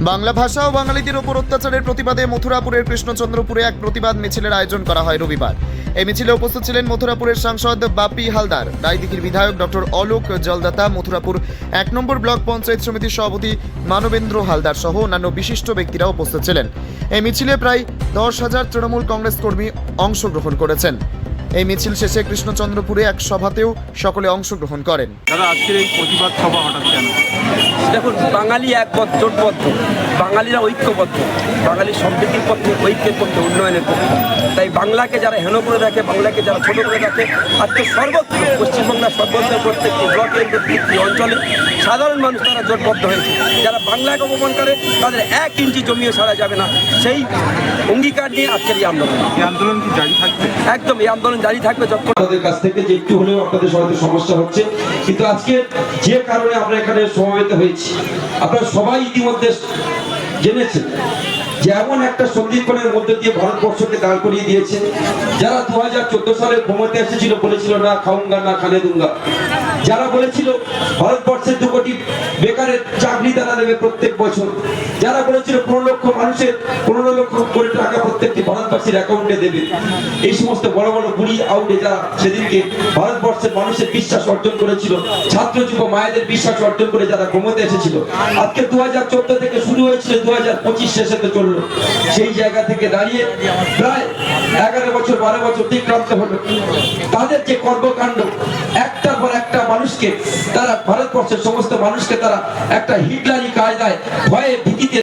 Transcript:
বাংলা ভাষা ও বাঙালিদের ওপর অত্যাচারের প্রতিবাদে মথুরাপুরের কৃষ্ণচন্দ্রপুরে এক প্রতিবাদ মিছিলের আয়োজন করা হয় রবিবার। এই মিছিলে উপস্থিত ছিলেন মথুরাপুরের সাংসদ বাপি হালদার, রায়দিঘির বিধায়ক ডক্টর অলোক জলদাতা, মথুরাপুর এক নম্বর ব্লক পঞ্চায়েত সমিতির সভাপতি মানবেন্দ্র হালদার সহ অন্যান্য বিশিষ্ট ব্যক্তিরা উপস্থিত ছিলেন। এই মিছিলে প্রায় দশ হাজার তৃণমূল কংগ্রেস কর্মী অংশগ্রহণ করেছেন। এই মিছিল শেষে কৃষ্ণচন্দ্রপুরে এক সভাতেও সকলে অংশগ্রহণ করেন। দাদা আজকের এই প্রতিবাদ সভা হঠাৎ কেন? দেখুন বাঙালি একবদ্ধ জোটবদ্ধ। বাঙালিরা ঐক্যবদ্ধ। বাঙালি সম্প্রীতির পক্ষে ঐক্যের পক্ষে উন্নয়নের পক্ষে। তাই বাংলাকে যারা হেন করে রাখে বাংলাকে যারা ছোট করে রাখে আজকে সর্বত্র পশ্চিমবাংলার সর্বত্র প্রত্যেকটি ব্লকের প্রত্যেকটি অঞ্চলে সাধারণ মানুষ তারা জোটবদ্ধ হয়েছে। যারা বাংলাকে অপমান করে তাদের এক ইঞ্চি জমিও ছাড়া যাবে না। সেই অঙ্গীকার নিয়ে আজকের এই আন্দোলন। এই আন্দোলন কি জারি থাকবে? একদম এই আন্দোলন জারি থাকবে যতক্ষণ আপনাদের কাছ থেকে যে একটু হলেও আপনাদের সবাই সমস্যা হচ্ছে। কিন্তু আজকে যে কারণে আমরা এখানে সমবেত হয়েছি, আপনারা সবাই ইতিমধ্যে জেনেছেন যে এমন একটা সন্ধিক্ষণের মধ্যে দিয়ে ভারতবর্ষকে দাঁড় করিয়ে দিয়েছে, যারা দু হাজার চোদ্দ সালে ক্ষমতা এসেছিল বলেছিল, না খাউঙ্গা না খানে দুঙ্গা। যারা বলেছিল ভারতবর্ষের দু কোটি বেকারের চাকরি তারা দেবে প্রত্যেক বছর। যারা বলেছিল, পনেরো লক্ষ মানুষের পনেরো লক্ষ কোটি টাকা প্রত্যেকটি ভারতবাসীর অ্যাকাউন্টে দেবে। এই সমস্ত বড় বড় বুড়ি আউটে যারা সেদিনকে ভারতবর্ষের মানুষের বিশ্বাস অর্জন করেছিল, ছাত্র যুব মায়েদের বিশ্বাস অর্জন করে যারা ক্ষমতা এসেছিল, আজকে দু হাজার চোদ্দ থেকে শুরু হয়েছিল দু হাজার পঁচিশ শেষেতে চলল। সেই জায়গা থেকে দাঁড়িয়ে প্রায় এগারো বছর, বারো বছর অতিক্রান্ত হলো। তাদের যে কর্মকাণ্ড একটা পর একটা মানুষকে তারা, ভারতবর্ষের সমস্ত মানুষকে তারা একটা হিটলারি কায়দায় ভয়ে ভীতিতে